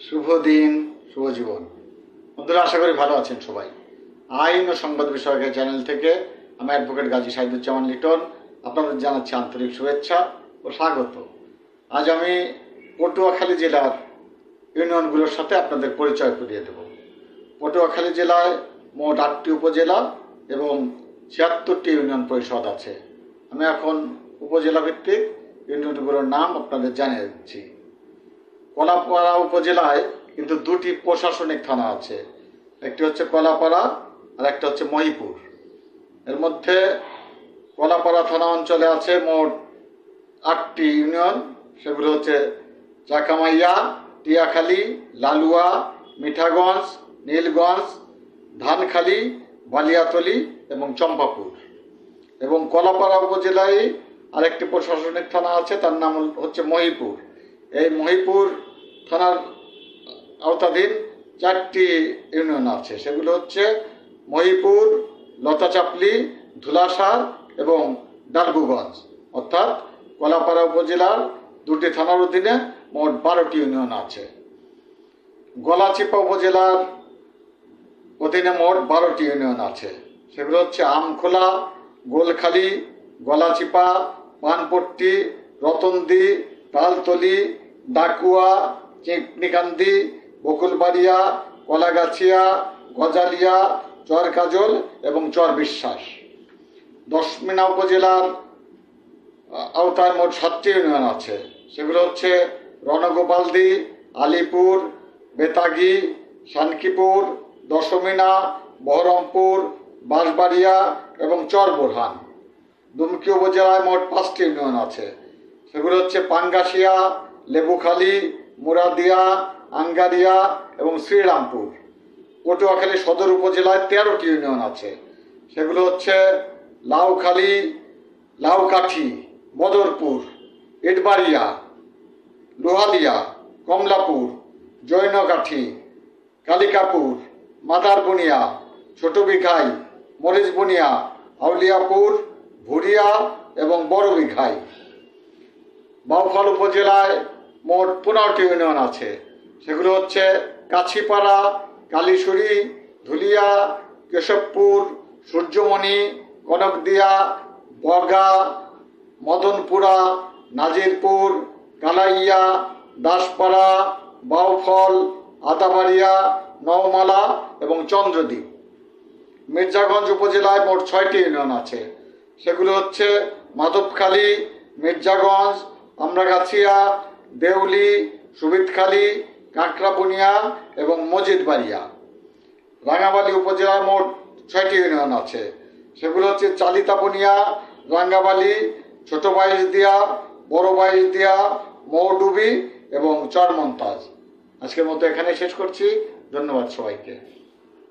শুভ দিন শুভ জীবন বন্ধুরা, আশা করি ভালো আছেন সবাই। আইন ও সংবাদ বিষয়কের চ্যানেল থেকে আমি অ্যাডভোকেট গাজী সাহিদুজ্জামান লিটন, আপনাদের জানাচ্ছি আন্তরিক শুভেচ্ছা ও স্বাগত। আজ আমি পটুয়াখালী জেলার ইউনিয়নগুলোর সাথে আপনাদের পরিচয় করিয়ে দেব। পটুয়াখালী জেলায় মোট আটটি উপজেলা এবং ছিয়াত্তরটি ইউনিয়ন পরিষদ আছে। আমি এখন উপজেলা ভিত্তিক ইউনিয়নগুলোর নাম আপনাদের জানিয়ে দিচ্ছি। কলাপাড়া উপজেলায় কিন্তু দুটি প্রশাসনিক থানা আছে। একটি হচ্ছে কলাপাড়া আর একটা হচ্ছে মহিপুর। এর মধ্যে কলাপাড়া থানা অঞ্চলে আছে মোট আটটি ইউনিয়ন। সেগুলো হচ্ছে চাকামাইয়া, টিয়াখালী, লালুয়া, মিঠাগঞ্জ, নীলগঞ্জ, ধানখালী, বালিয়াতলি এবং চম্পাপুর। এবং কলাপাড়া উপজেলায় আরেকটি প্রশাসনিক থানা আছে, তার নাম হচ্ছে মহিপুর। এই মহিপুর থানার আওতাধীন চারটি ইউনিয়ন আছে। সেগুলো হচ্ছে মহিপুর, লতাচাপলি ধুলাসার এবং ডালগুগঞ্জ। অর্থাৎ কলাপাড়া উপজেলার দুটি থানার অধীনে মোট বারোটি ইউনিয়ন আছে। গলাচিপা উপজেলার অধীনে মোট বারোটি ইউনিয়ন আছে। সেগুলো হচ্ছে আমখোলা, গোলখালি, গলাচিপা পানপট্টি রতনদি তালতলি, ডাকুয়া, চিকনিকান্দি, বকুলবাড়িয়া, কলাগাছিয়া, গজালিয়া, চরকাজল এবং চর বিশ্বাস দশমিনা উপজেলার আওতায় মোট সাতটি ইউনিয়ন আছে। সেগুলো হচ্ছে রণগোপালদি, আলিপুর, বেতাগি, শানকিপুর, দশমিনা, বহরমপুর, বাঁশবাড়িয়া এবং চর বোরহান দুমকি উপজেলায় মোট পাঁচটি ইউনিয়ন আছে। সেগুলো হচ্ছে পাঙ্গাসিয়া লেবুখালী, মুরাদিয়া, আঙ্গারিয়া এবং শ্রীরামপুর। পটুয়াখালী সদর উপজেলায় তেরোটি ইউনিয়ন আছে। সেগুলো হচ্ছে লাউখালী, লাউকাঠি, বদরপুর ইটবাড়িয়া লোহালিয়া কমলাপুর জৈনকাঠি কালিকাপুর, মাদারবনিয়া ছোট বিঘাই মরিচবনিয়া আউলিয়াপুর ভুরিয়া এবং বড় বিঘাই বাউফল উপজেলায় মোট পনেরোটি ইউনিয়ন আছে। সেগুলো হচ্ছে কাছিপাড়া কালীশুরি ধুলিয়া, কেশবপুর, সূর্যমণি, কনকদিয়া বগা মদনপুরা, নাজিরপুর, কালাইয়া, দাসপাড়া, বাউফল, আদাবাড়িয়া, নওমালা এবং চন্দ্রদ্বীপ। মির্জাগঞ্জ উপজেলায় মোট ছয়টি ইউনিয়ন আছে। সেগুলো হচ্ছে মাধবখালী, মির্জাগঞ্জ আমরাগাছিয়া দেউলি সুবিদখালী কাঁকড়াবুনিয়া এবং মজিদবাড়িয়া। রাঙাবালি উপজেলার মোট ছয়টি ইউনিয়ন আছে। সেগুলো হচ্ছে চালিতাবুনিয়া রাঙ্গাবালি ছোট বাইশদিয়া বড় বাইশদিয়া মৌডুবি এবং চরমন্তাজ। আজকের মতো এখানে শেষ করছি। ধন্যবাদ সবাইকে।